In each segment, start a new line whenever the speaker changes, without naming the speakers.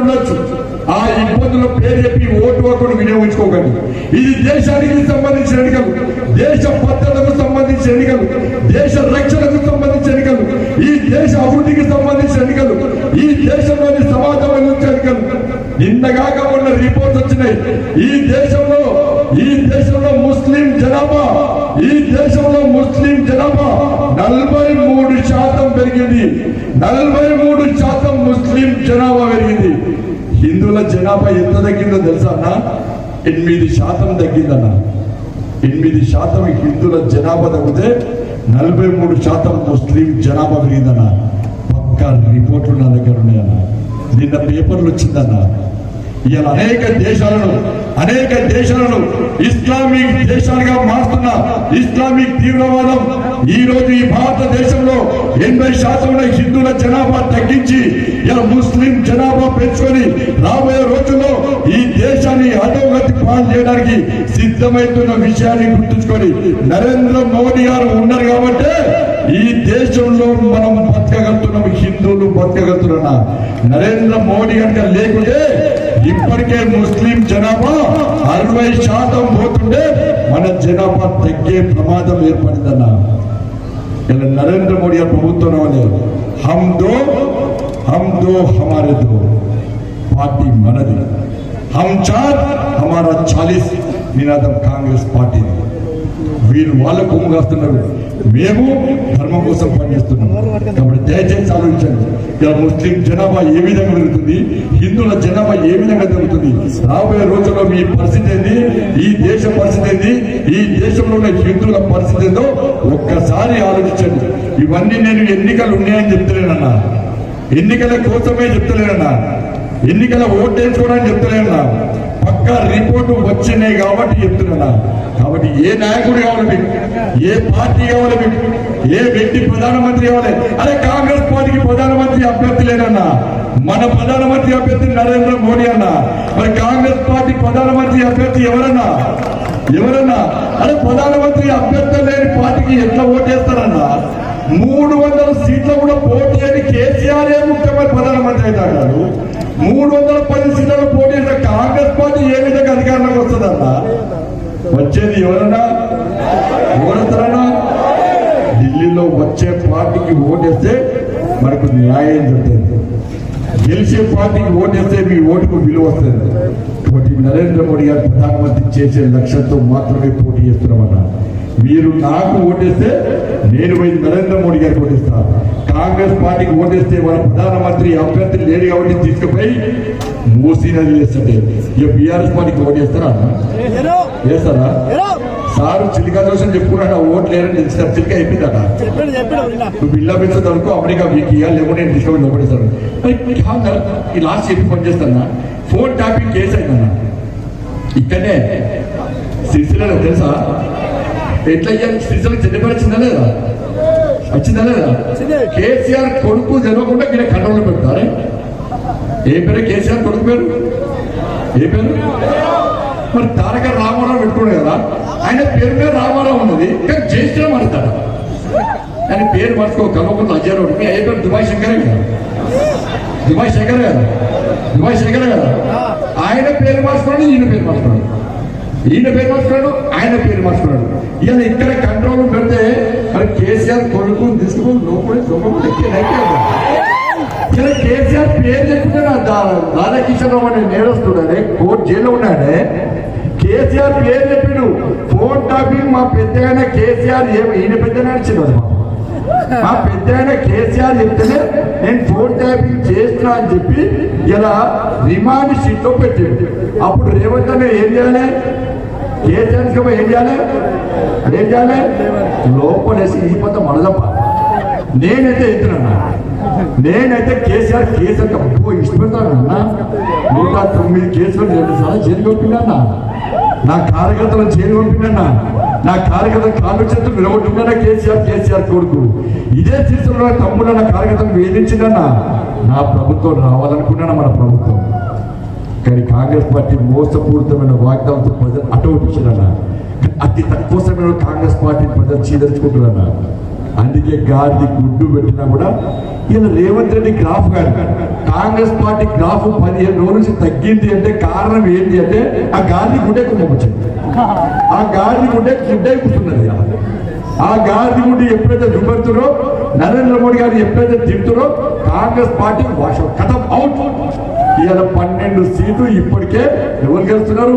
ఉండొచ్చు. ఆ ఇబ్బందుల పేరు చెప్పి ఓటు హక్కును వినియోగించుకోకండి. ఇది దేశానికి సంబంధించిన ఎన్నికలు. దేశ భద్రతకు సంబంధించిన ఎన్నికలు. దేశ రక్షణకు సంబంధించిన ఎన్నికలు. ఈ దేశ అభివృద్ధికి సంబంధించిన ఎన్నికలు. ఈ దేశంలోని సమాజం ఎన్నికలు. నిన్నగాక ఉన్న రిపోర్ట్స్ వచ్చినాయి. ఈ దేశంలో ఈ దేశంలో ముస్లిం జనాభా ఈ దేశంలో ముస్లిం జనాభా నలభై మూడు శాతం పెరిగింది. నలభై మూడు శాతం ముస్లిం జనాభా పెరిగింది. హిందువుల జనాభా ఎంత తగ్గిందో తెలుసా అన్న? ఎనిమిది శాతం తగ్గిందన్న. ఎనిమిది శాతం హిందువుల జనాభా తగ్గితే నలభై మూడు శాతం ముస్లిం జనాభా పెరిగిందన్న. పక్క రిపోర్ట్లు నా దగ్గర ఉన్నాయన్న. నిన్న పేపర్లు వచ్చిందన్న. ఇలా అనేక దేశాలను అనేక దేశాలను ఇస్లామిక్ దేశాలుగా మారుతున్న ఇస్లామిక్ తీవ్రవాదం ఈ రోజు ఈ భారతదేశంలో ఎనభై శాతం హిందువుల జనాభా తగ్గించి ఇలా ముస్లిం జనాభా పెంచుకొని రాబోయే రోజుల్లో ఈ దేశాన్ని అధోగతి పాలు చేయడానికి సిద్ధమవుతున్న విషయాన్ని గుర్తుంచుకొని నరేంద్ర మోడీ గారు ఉన్నారు కాబట్టి ఈ దేశంలో మనం బతకగలుగుతున్నాం హిందువులు బతకగలుగుతున్నా నరేంద్ర మోడీ కనుక లేకుంటే ఇప్పటికే ముస్లిం జనాభా అరవై శాతం పోతుండే మన జనాభా తగ్గే ప్రమాదం ఏర్పడిందన్న. ఇలా నరేంద్ర మోడీ ప్రభుత్వం రావాలి హమ్ దో హమ్ దో హమారే దో. పార్టీ మనది. హమ్ చార్ హమారా చాలీస్. నినాదం కాంగ్రెస్ పార్టీ వీరు వాళ్ళ కొమ్ము కాస్తున్నారు. మేము ధర్మం కోసం పనిచేస్తున్నాం. కాబట్టి దయచేసి ఆలోచించండి. ఇలా ముస్లిం జనాభా ఏ విధంగా పెరుగుతుంది? హిందువుల జనాభా ఏ విధంగా పెరుగుతుంది? రాబోయే రోజుల్లో మీ పరిస్థితి ఏంది? ఈ దేశ పరిస్థితి ఏంది? ఈ దేశంలో ఉన్న హిందువుల పరిస్థితి ఏందో ఒక్కసారి ఆలోచించండి. ఇవన్నీ నేను ఎన్నికలు ఉన్నాయని చెప్తలేనన్నా. ఎన్నికల కోసమే చెప్తలేనన్నా. ఎన్నికల ఓటు వేసుకోవడానికి చెప్తలేనన్నా. పక్కా రిపోర్టు వచ్చినాయి కాబట్టి చెప్తున్నా. కాబట్టి ఏ నాయకుడు కావాలి మీకు? ఏ పార్టీ కావాలి మీకు ఏ వ్యక్తి ప్రధానమంత్రి కావాలి? అదే కాంగ్రెస్ పార్టీకి ప్రధానమంత్రి అభ్యర్థి లేనన్నా. మన ప్రధానమంత్రి అభ్యర్థి నరేంద్ర మోడీ అన్న. మరి కాంగ్రెస్ పార్టీ ప్రధానమంత్రి అభ్యర్థి ఎవరన్నా? ఎవరన్నా? అరే ప్రధానమంత్రి అభ్యర్థి లేని పార్టీకి ఎట్లా ఓటేస్తారన్నా మూడు వందల సీట్లు కూడా పోటీ అని కేసీఆర్ ముఖ్యమంత్రి ప్రధానమంత్రి అవుతాడు మూడు వందల పది సీట్లలో పోటీ కాంగ్రెస్ పార్టీ ఏ విధంగా అధికారంలోకి వస్తుందన్నా? వచ్చేది ఎవరన్నా? ఎవరన్నా ఢిల్లీలో వచ్చే పార్టీకి ఓటేస్తే మనకు న్యాయం జరుగుతుంది. గెలిచే పార్టీకి ఓటేస్తే మీ ఓటుకు విలువ వస్తుంది. కాబట్టి నరేంద్ర మోడీ గారు ప్రధానమంత్రి చేసే లక్ష్యంతో మాత్రమే పోటీ చేస్తున్నామన్నారు మీరు నాకు ఓటేస్తే నేను పోయి నరేంద్ర మోడీ గారికి ఓటేస్తా. కాంగ్రెస్ పార్టీకి ఓటేస్తే వాళ్ళ ప్రధానమంత్రి అభ్యర్థి లేడు కాబట్టి తీసుకుపోయి మూసీ నది వేస్తుంటే ఇక బీఆర్ఎస్ పార్టీకి ఓటేస్తారా? వేస్తారా సారు చిలికా దోషం చెప్పుకున్నాడు? ఓట్లు లేరని తెలిసిన చిలిక
విన్నా.
నువ్వు బిల్లా పెంచదు అనుకో అమెరికా వీక్ ఇవ్వాలి లేకుంటే నేను తీసుకొని లోపడేస్తాను ఈ లాస్ట్ చెప్పి పని చేస్తానా? ఫోన్ ట్యాపింగ్ కేసు అయిందన్న. ఇక్కడనే. సిరిసిల్లలో తెలుసా? ఎట్లా అయ్యాలి సిరిసిల్ల చెడ్డపడి వచ్చిందా లేదా? వచ్చిందా లేదా? కేసీఆర్ కొడుకు జరగకుండా ఇక్కడ కంట్రోల్ పెడతారే? ఏ పేరు? కేసీఆర్ కొడుకు పేరు? ఏ పేరు? మరి తారక రామారావు పెట్టుకోడు కదా ఆయన పేరు మీద రామారావు ఉన్నది కానీ జయశ్రీరామ్ అంటాడు. ఆయన పేరు మర్చుకో కలవకుండా అజయరావు మీ అయ్య పేరు దుబాయ్ శంకరే కదా. దుబాయ్ శంకరే కదా. దుబాయ్ శంకరే కదా. ఆయన పేరు మార్చుకున్నాడు ఈయన పేరు మార్చుకున్నాడు ఈయన పేరు మార్చుకున్నాడు ఆయన పేరు మార్చుకున్నాడు ఇలా ఇక్కడ కంట్రోల్ పెడితే మరి కేసీఆర్ కొడుకు తీసుకుని లోపలి సొమ్మ ఇలా కేసీఆర్ పేరు చెప్తే నా రాధాకిషన్ రావు అనే నేరస్తుడనే కోర్టు జైల్లో ఉన్నాడే. కేసీఆర్ పేరు చెప్పిండు ఫోన్ టాపింగ్ మా పెద్ద కేసీఆర్ ఈయన పెద్ద నడిచింది మా పెద్ద కేసీఆర్ చెప్తేనే నేను ఫోన్ ట్యాపింగ్ చేస్తున్నా అని చెప్పి ఇలా రిమాండ్ షీట్లో పెట్టాడు. అప్పుడు రేవంత్ అన్న ఏం చేయాలి? కేసీఆర్ ఏం చేయాలి? ఏం చేయాలి? లోపలేసి ఈ పొద్దు మనదప్ప నేనైతే ఎత్తున్నాను. నేనైతే కేసీఆర్ కేసీఆర్ అబ్బో ఇష్టపెడతాను అన్న. నూట తొమ్మిది కేసులు రెండు సార్లు జైలు పంపినా నా కార్యకర్తలను జైలు పంపినా నా కార్యకర్తలు కాళ్ళు చేతులు నిలబడుతున్నా కేసీఆర్ కేసీఆర్ కొడుకు? ఇదే సీజన్లో తమ్ముడు నా కార్యకర్తను వేధించిందన్నా నా ప్రభుత్వం రావాలనుకున్నాను మన ప్రభుత్వం? కానీ కాంగ్రెస్ పార్టీ మోసపూరితమైన వాగ్దానంతో ప్రజలు అటవటించారన్న అతి తక్కువ సమయంలో కాంగ్రెస్ పార్టీ ప్రజలు చీదరించుకుంటున్నారన్న. అందుకే గాది గుడ్డు పెట్టినా కూడా ఈయన రేవంత్ రెడ్డి గ్రాఫ్ గారు కాంగ్రెస్ పార్టీ గ్రాఫ్ పదిహేను రోజుల నుంచి తగ్గింది అంటే కారణం ఏంటి అంటే ఆ గాంధీ గుడ్డే కొంచెం ఆ గాంధీ గుడ్డే గుడ్డే కూర్చున్నది ఆ గాంధీ గుడ్డి ఎప్పుడైతే చూపెడుతురో నరేంద్ర మోడీ గారు ఎప్పుడైతే తిప్పుతురో కాంగ్రెస్ పార్టీ వాష కథం అవుట్. ఇవాళ పన్నెండు సీట్లు ఇప్పటికే ఎవరు గెలుస్తున్నారు?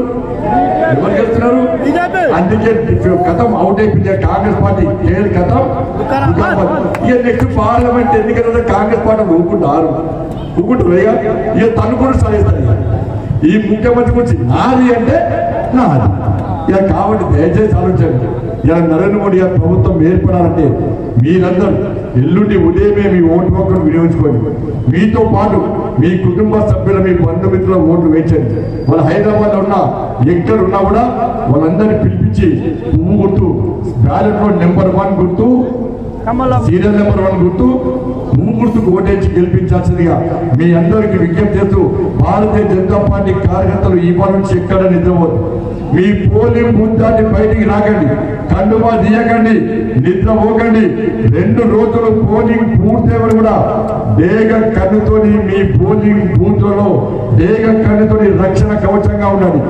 ఎవరు గెలుస్తున్నారు? అందుకే కథం అవుట్ అయిపోయింది. కాంగ్రెస్ పార్టీ ఏడు కథం. ఇక నెక్స్ట్ పార్లమెంట్ ఎన్నికల కాంగ్రెస్ పార్టీ ఊపుకుంటారు ఊపుకుంటారు ఇక ఇక తను కూడా సాధిస్తారు ఇక ఈ ముఖ్యమంత్రి గురించి నాది అంటే నాది. ఇక కాబట్టి దయచేసి ఆలోచించండి. ఇలా నరేంద్ర మోడీ గారి ప్రభుత్వం ఏర్పడాలంటే మీరందరూ ఎల్లుండి ఉదయమే మీ ఓటు హక్కును వినియోగించుకోండి. మీతో పాటు మీ కుటుంబ సభ్యుల మీ బంధుమిత్రుల ఓట్లు వేయించండి. వాళ్ళు హైదరాబాద్ ఉన్నా ఎక్కడ ఉన్నా కూడా వాళ్ళందరినీ పిలిపించి పువ్వు గుర్తు బ్యాలెట్లో నెంబర్ వన్ గుర్తు సీరియల్ నెంబర్ వన్ గుర్తు పువ్వు గుర్తుకు ఓటేసి గెలిపించాల్సిందిగా మీ అందరికి విజ్ఞప్తి చేస్తూ భారతీయ జనతా పార్టీ కార్యకర్తలు ఈ వారం నుంచి ఎక్కడ నిద్రపోదు మీ పోలింగ్ బుద్ధాన్ని బయటికి రాకండి. కండువా తీయకండి. నిద్రపోకండి రెండు రోజులు పోలింగ్ పూర్తి కూడా దేగ కన్నుతోని మీ పోలింగ్ బూత్లలో దేగ కన్నుతోని రక్షణ కవచంగా ఉండాలి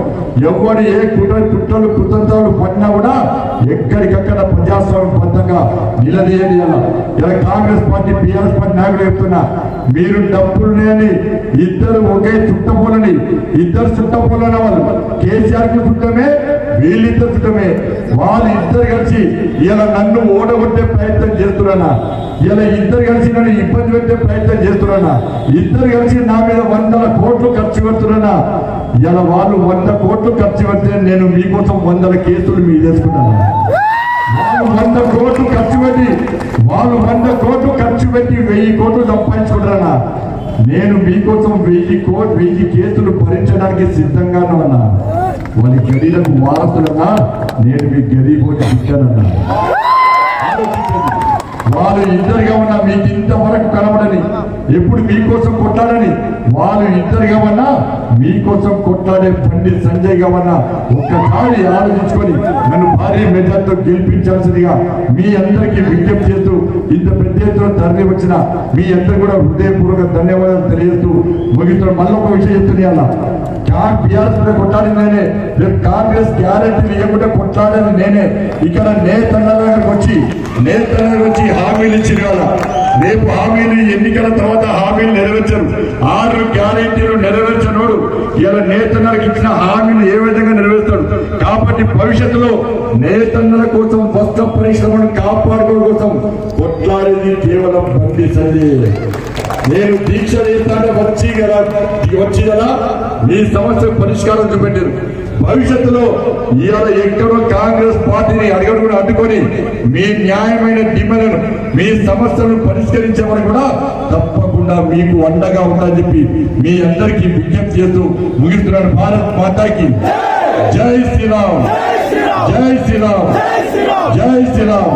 ఎవరు ఏ కుట్ర కుట్రలు కుతంత్రాలు పడినా కూడా ఎక్కడికక్కడ ప్రజాస్వామ్య బద్ధంగా నిలదీయండి ఇలా ఇలా కాంగ్రెస్ పార్టీ టీఆర్ఎస్ పార్టీ నాయకులు చెప్తున్నా మీరు డబ్బులు లేని ఇద్దరు ఒకే చుట్టపోలని ఇద్దరు చుట్టపోలన్న వాళ్ళు కేసీఆర్కు చుట్టమే వీళ్ళిద్దరు చుట్టమే. వాళ్ళు ఇద్దరు కలిసి ఇలా నన్ను ఓడగొట్టే ప్రయత్నం చేస్తున్నా ఇలా ఇద్దరు కలిసి నన్ను ఇబ్బంది పెట్టే ప్రయత్నం చేస్తున్నా ఇద్దరు కలిసి నా మీద వందల కోట్లు ఖర్చు పెడుతున్నా ఇలా వాళ్ళు వంద కోట్లు ఖర్చు పెడితే నేను మీకోసం వందల కేసులు మీ చేసుకున్నాను వాళ్ళు వంద కోట్లు ఖర్చు పెట్టి వాళ్ళు వంద కోట్లు ఖర్చు పెట్టి వెయ్యి కోట్లు సంపాదించుకుంటారన్నా. నేను మీకోసం వెయ్యి కోట్లు వెయ్యి కేసులు భరించడానికి సిద్ధంగానే ఉన్నా వాళ్ళ గడిలకు వారసులన్నా నేను మీ గది పోటీ ఇచ్చానన్నా వాళ్ళు ఇద్దరుగా ఉన్నా మీకు ఇంతవరకు కనబడని ఎప్పుడు మీకోసం కొట్టాడని వాళ్ళు ఇద్దరు కావన్నా మీకోసం కొట్టాడే పండిత్ సంజయ్గా ఒక్కసారి ఆలోచించుకొని నన్ను భారీ మెజార్టీతో గెలిపించాల్సిందిగా మీ అందరికీ విజ్ఞప్తి చేస్తూ ఇంత పెద్ద ఎత్తున తరలి వచ్చిన మీ అందరు కూడా హృదయపూర్వక ధన్యవాదాలు తెలియజేస్తూ ముగిస్తున్న మళ్ళీ ఒక విషయం చెప్తున్నా బీఆర్ఎస్ మీద కొట్లాడింది నేనే కాంగ్రెస్ గ్యారెంటీ లేకుండా కొట్లాడేది నేనే ఇక్కడ నేతన్న వచ్చి నేతన్న వచ్చి హామీలు ఇచ్చిన కదా రేపు హామీలు ఎన్నికల తర్వాత హామీలు నెరవేర్చరు. ఆరు గ్యారెంటీలు నెరవేర్చనోడు ఇలా నేతన్నలకు ఇచ్చిన హామీలు ఏ విధంగా నెరవేర్తాడు కాబట్టి భవిష్యత్తులో నేతన్నల కోసం వస్త్ర పరిశ్రమను కాపాడుకోవడం కోసం కొట్లాడేది కేవలం బండి సంజయ్. నేను దీక్ష చేస్తానే వచ్చి కదా వచ్చి కదా మీ సమస్య పరిష్కారం చూపెట్టారు. భవిష్యత్తులో ఇవాళ ఎక్కడో కాంగ్రెస్ పార్టీని అడగడుగుడు అడ్డుకొని మీ న్యాయమైన డిమాండ్లను మీ సమస్యలను పరిష్కరించమని కూడా తప్పకుండా మీకు అండగా ఉందని చెప్పి మీ అందరికీ విజ్ఞప్తి చేస్తూ ముగిస్తున్నాను. భారత్ మాతాకి జై శ్రీరామ్. జై శ్రీరామ్. జై శ్రీరామ్.